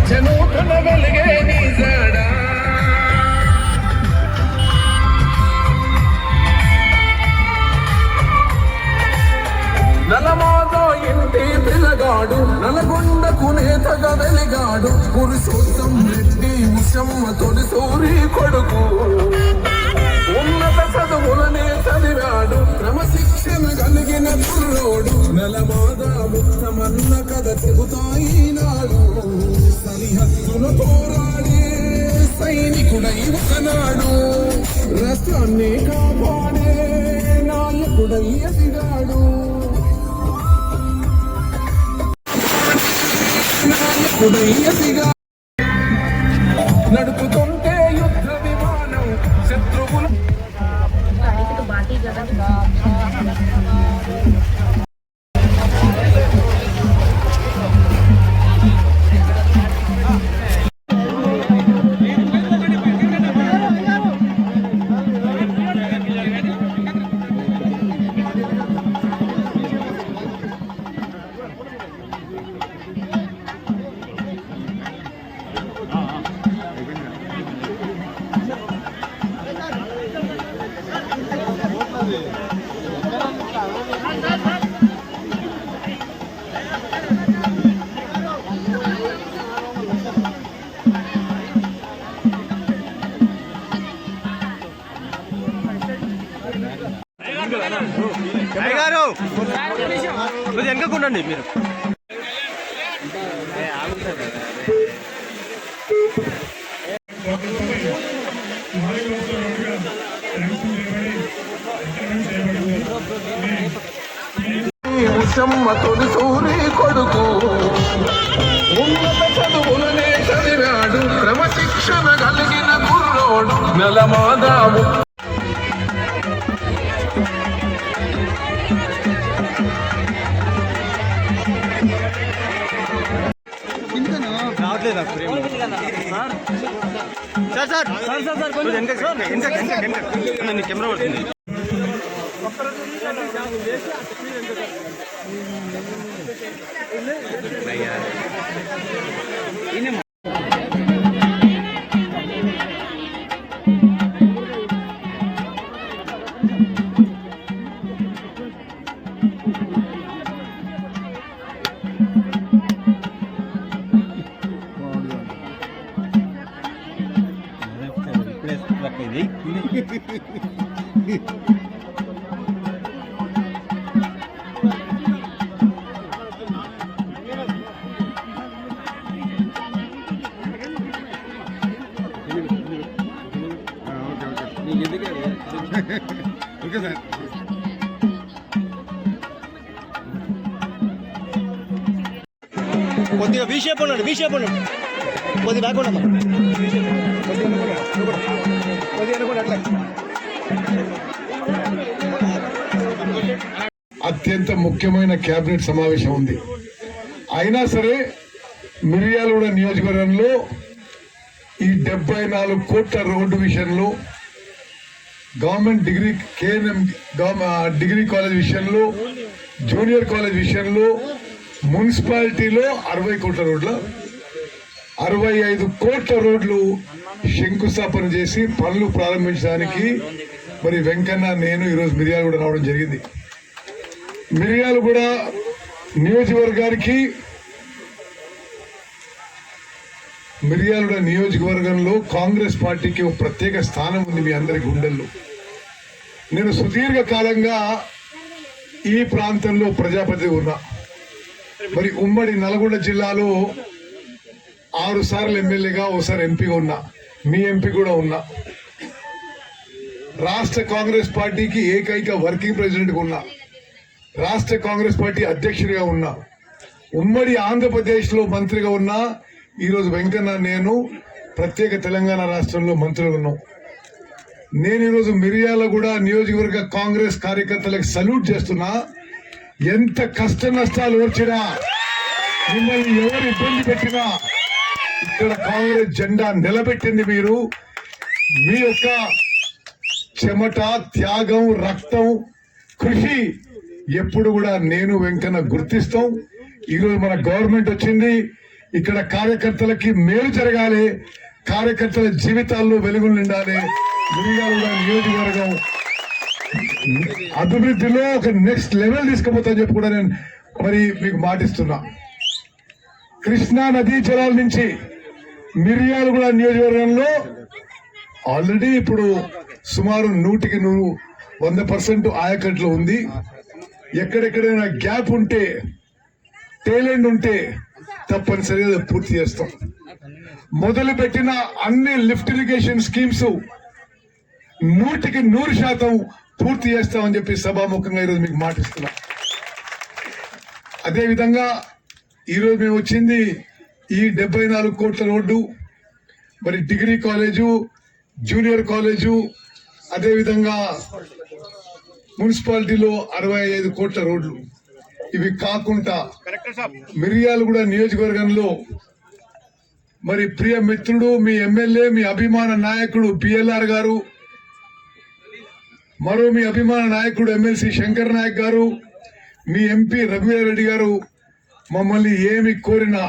నిత్యనూతన వెలుగే నీ జాడా నలమాదో ఇంటి పిల్లగాడు నలగొండకు నేతగా వెలిగాడు. పురుషోత్తం రెడ్డి ఉషమ్మ తొలి సూరి కొడుకు. కుర్రోడు నలమాద ముక్తమన్న కథ చెబుతాయినాడు సరిహద్దును పోరాడే సైనికుడై ఒకనాడు. రాష్ట్రాన్ని కాపాడే నాయకుడై ఎదిగాడు. నాయకుడై ఎదిగా నడుపుతుంటే యుద్ధ విమానం శత్రువులు వెనకకుండండి మీరు. ఉషమ్మ తొలి సూరి కొడుకు. ఉన్నత చదువులనే చదివాడు. క్రమశిక్షణ కలిగిన కుర్రోడు నెలమాదాము. Sir. Sir sir sir sir కొంచెం. వెనక వెనక వెనక వెనక అన్న, నీ కెమెరా పడుతుంది. కొద్దిగా వీ షేప్ ఉన్నాడు వీ షేప్ ఉన్నాడు కొద్దిగా బ్యాక్ ఉండమ్మా అత్యంత ముఖ్యమైన కేబినెట్ సమావేశం ఉంది. అయినా సరే మిర్యాలగూడ నియోజకవర్గంలో ఈ డెబ్బై నాలుగు కోట్ల రోడ్డు విషయంలో government degree KNM degree college విషయంలో జూనియర్ కాలేజ్ విషయంలో మున్సిపాలిటీలో అరవై కోట్ల రోడ్ల అరవై ఐదు కోట్ల రోడ్లు శంకుస్థాపన చేసి పనులు ప్రారంభించడానికి మరి వెంకన్న నేను ఈరోజు మిర్యాలగూడ రావడం జరిగింది. మిర్యాలగూడ నియోజకవర్గానికి మిర్యాలగూడ నియోజకవర్గంలో కాంగ్రెస్ పార్టీకి ఒక ప్రత్యేక స్థానం ఉంది మీ అందరి గుండెల్లో. నేను సుదీర్ఘ కాలంగా ఈ ప్రాంతంలో ప్రజాపతి ఉన్నా. మరి ఉమ్మడి నల్గొండ జిల్లాలో ఆరు సార్లు ఎమ్మెల్యేగా ఒకసారి ఎంపీగా ఉన్నా. మీ ఎంపీ కూడా ఉన్నా. రాష్ట్ర కాంగ్రెస్ పార్టీకి ఏకైక వర్కింగ్ ప్రెసిడెంట్గా ఉన్నా. రాష్ట్ర కాంగ్రెస్ పార్టీ అధ్యక్షుడిగా ఉన్నా. ఉమ్మడి ఆంధ్రప్రదేశ్లో మంత్రిగా ఉన్నా. ఈరోజు వెంకన్న నేను ప్రత్యేక తెలంగాణ రాష్ట్రంలో మంత్రులు ఉన్నాం. నేను ఈరోజు మిరియాల కూడా నియోజకవర్గ కాంగ్రెస్ కార్యకర్తలకు సల్యూట్ చేస్తున్నా. ఎంత కష్ట నష్టాలు వచ్చినా మిమ్మల్ని ఎవరు ఇబ్బంది పెట్టినా ఇక్కడ కాంగ్రెస్ జెండా నిలబెట్టింది మీరు మీ యొక్క చెమట త్యాగం రక్తం కృషి ఎప్పుడు కూడా నేను వెంకన్న గుర్తిస్తాం. ఈరోజు మన గవర్నమెంట్ వచ్చింది. ఇక్కడ కార్యకర్తలకి మేలు జరగాలి. కార్యకర్తల జీవితాల్లో వెలుగులు నిండాలి. నియోజకవర్గం అభివృద్ధిలో ఒక నెక్స్ట్ లెవెల్ తీసుకుపోతా చెప్పి కూడా నేను మరి మీకు మాటిస్తున్నా. కృష్ణా నదీ జలాల నుంచి మిర్యాలగూడ నియోజకవర్గంలో ఆల్రెడీ ఇప్పుడు సుమారు నూటికి నూరు వంద పర్సెంట్ ఆయకట్లో ఉంది. ఎక్కడెక్కడైనా గ్యాప్ ఉంటే టేలెంట్ ఉంటే తప్పనిసరిగా పూర్తి చేస్తాం. మొదలు పెట్టిన అన్ని లిఫ్ట్ ఇరిగేషన్ స్కీమ్స్ నూటికి నూరు శాతం పూర్తి చేస్తామని చెప్పి సభాముఖంగా ఈరోజు మీకు మాటిస్తున్నా. అదేవిధంగా ఈరోజు మేము వచ్చింది ఈ డెబ్బై నాలుగు కోట్ల రోడ్డు మరి డిగ్రీ కాలేజు జూనియర్ కాలేజు అదే విధంగా మున్సిపాలిటీలో అరవై ఐదు కోట్ల రోడ్లు. ఇవి కాకుండా మిరియాలగూడ నియోజకవర్గంలో మరి ప్రియ మిత్రుడు మీ ఎమ్మెల్యే మీ అభిమాన నాయకుడు పిఎల్ఆర్ గారు మరో మీ అభిమాన నాయకుడు ఎమ్మెల్సీ శంకర్ నాయక్ గారు మీ ఎంపీ రఘువీరారెడ్డి గారు మమ్మల్ని ఏమి కోరినా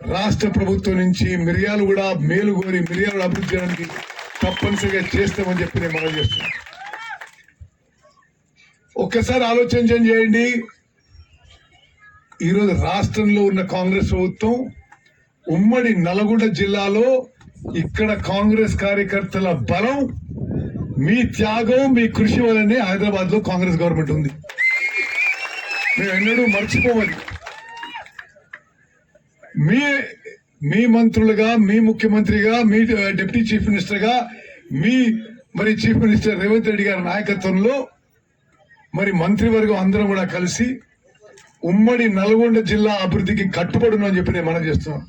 రాష్ట్ర ప్రభుత్వం నుంచి మిరియాలు కూడా మేలు కోరి మిరియాలు అభివృద్ధి చేయడానికి తప్పనిసరిగా చేస్తామని చెప్పి నేను మనం చేస్తున్నాను ఒక్కసారి ఆలోచన చేయండి. ఈరోజు రాష్ట్రంలో ఉన్న కాంగ్రెస్ ప్రభుత్వం ఉమ్మడి నల్గొండ జిల్లాలో ఇక్కడ కాంగ్రెస్ కార్యకర్తల బలం మీ త్యాగం మీ కృషి వల్లనే హైదరాబాద్లో కాంగ్రెస్ గవర్నమెంట్ ఉంది. మేము ఎన్నడూ మర్చిపోవాలి మీ మీ మంత్రులుగా మీ ముఖ్యమంత్రిగా మీ డిప్యూటీ చీఫ్ మినిస్టర్గా మీ మరి చీఫ్ మినిస్టర్ రేవంత్ రెడ్డి గారి నాయకత్వంలో మరి మంత్రివర్గం అందరం కూడా కలిసి ఉమ్మడి నల్గొండ జిల్లా అభివృద్ధికి కట్టుబడును అని చెప్పి నేను మనం చేస్తున్నాం.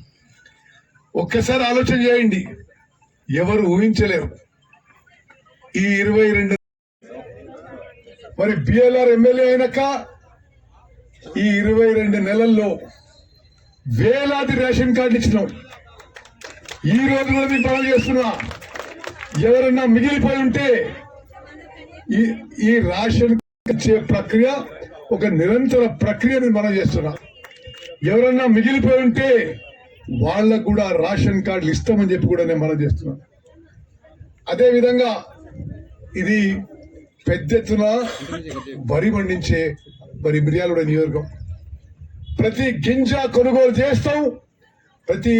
ఒక్కసారి ఆలోచన చేయండి. ఎవరు ఊహించలేరు. ఈ ఇరవై రెండు మరి బిఎల్ఆర్ ఎమ్మెల్యే అయినాక ఈ ఇరవై రెండు నెలల్లో వేలాది రేషన్ కార్డులు ఇచ్చినాం. ఈ రోజు కూడా మీకు పనులు చేస్తున్నా. ఎవరన్నా మిగిలిపోయి ఉంటే ఈ ఈ రేషన్ ఇచ్చే ప్రక్రియ ఒక నిరంతర ప్రక్రియని మనం చేస్తున్నా. ఎవరన్నా మిగిలిపోయి ఉంటే వాళ్ళకు కూడా రేషన్ కార్డులు ఇస్తామని చెప్పి కూడా నేను మనం చేస్తున్నాను అదేవిధంగా ఇది పెద్ద ఎత్తున వరి పండించే మరి మిర్యాలగూడ నియోజకం. ప్రతి గింజ కొనుగోలు చేస్తాం ప్రతి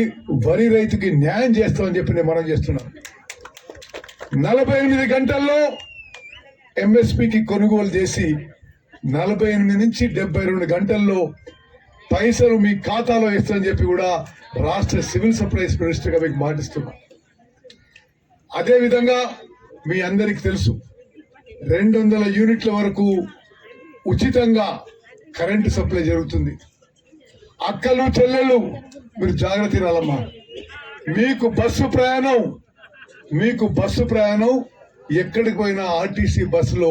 వరి రైతుకి న్యాయం చేస్తాం అని చెప్పి నేను మనం చేస్తున్నాం. నలభై ఎనిమిది గంటల్లో ఎంఎస్పికి కొనుగోలు చేసి నలభై ఎనిమిది నుంచి డెబ్బై రెండు గంటల్లో పైసలు మీ ఖాతాలో ఇస్తామని చెప్పి కూడా రాష్ట్ర సివిల్ సప్లైస్ మినిస్టర్గా మీకు మాటిస్తున్నా. అదేవిధంగా మీ అందరికి తెలుసు రెండు వందల యూనిట్ల వరకు ఉచితంగా కరెంటు సప్లై జరుగుతుంది. అక్కలు చెల్లెళ్ళు మీరు జాగ్రత్త తినాలమ్మా మీకు బస్సు ప్రయాణం మీకు బస్సు ప్రయాణం ఎక్కడికి పోయినా ఆర్టీసీ బస్సులో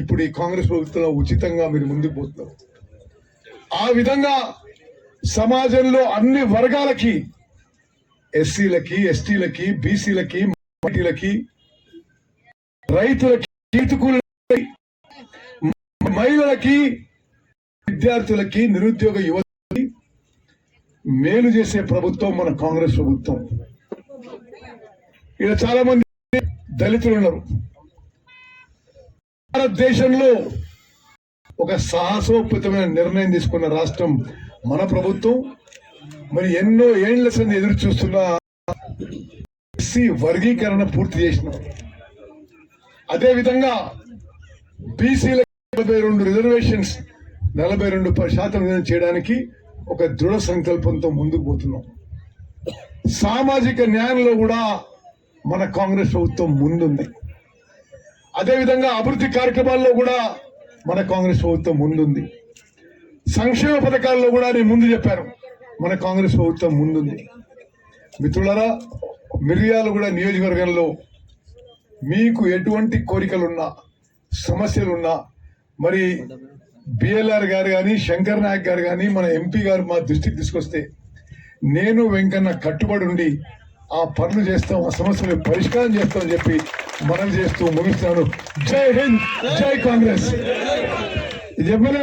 ఇప్పుడు ఈ కాంగ్రెస్ ప్రభుత్వంలో ఉచితంగా మీరు ముందుకు పోతున్నారు ఆ విధంగా సమాజంలో అన్ని వర్గాలకి ఎస్సీలకి ఎస్టీలకి బీసీలకి మైనారిటీలకి రైతులకి మహిళలకి విద్యార్థులకి నిరుద్యోగ యువతకి మేలు చేసే ప్రభుత్వం మన కాంగ్రెస్ ప్రభుత్వం. ఇలా చాలా మంది దళితులు ఉన్నారు. భారతదేశంలో ఒక సాహసోపేతమైన నిర్ణయం తీసుకున్న రాష్ట్రం మన ప్రభుత్వం. మరి ఎన్నో ఏండ్ల సంది ఎదురు చూస్తున్న ఎస్సీ వర్గీకరణ పూర్తి చేసినాం అదే విధంగా బీసీల నలభై రెండు రిజర్వేషన్స్ నలభై రెండు శాతం విధానం చేయడానికి ఒక దృఢ సంకల్పంతో ముందుకు పోతున్నాం. సామాజిక న్యాయంలో కూడా మన కాంగ్రెస్ ప్రభుత్వం ముందుంది. అదేవిధంగా అభివృద్ధి కార్యక్రమాల్లో కూడా మన కాంగ్రెస్ ప్రభుత్వం ముందుంది. సంక్షేమ పథకాల్లో కూడా నేను ముందు చెప్పాను మన కాంగ్రెస్ ప్రభుత్వం ముందుంది. మిత్రులరా మిర్యాలు కూడా నియోజకవర్గంలో మీకు ఎటువంటి కోరికలున్నా సమస్యలున్నా మరి బిఎల్ఆర్ గారు కానీ శంకర్ నాయక్ గారు కానీ మన ఎంపీ గారు మా దృష్టికి తీసుకొస్తే నేను వెంకన్న కట్టుబడి ఉండి ఆ పనులు చేస్తాం ఆ సమస్యలు పరిష్కారం చేస్తామని చెప్పి మనం చేస్తూ ముగిస్తాను జై హింద్ జై కాంగ్రెస్. చెప్పలే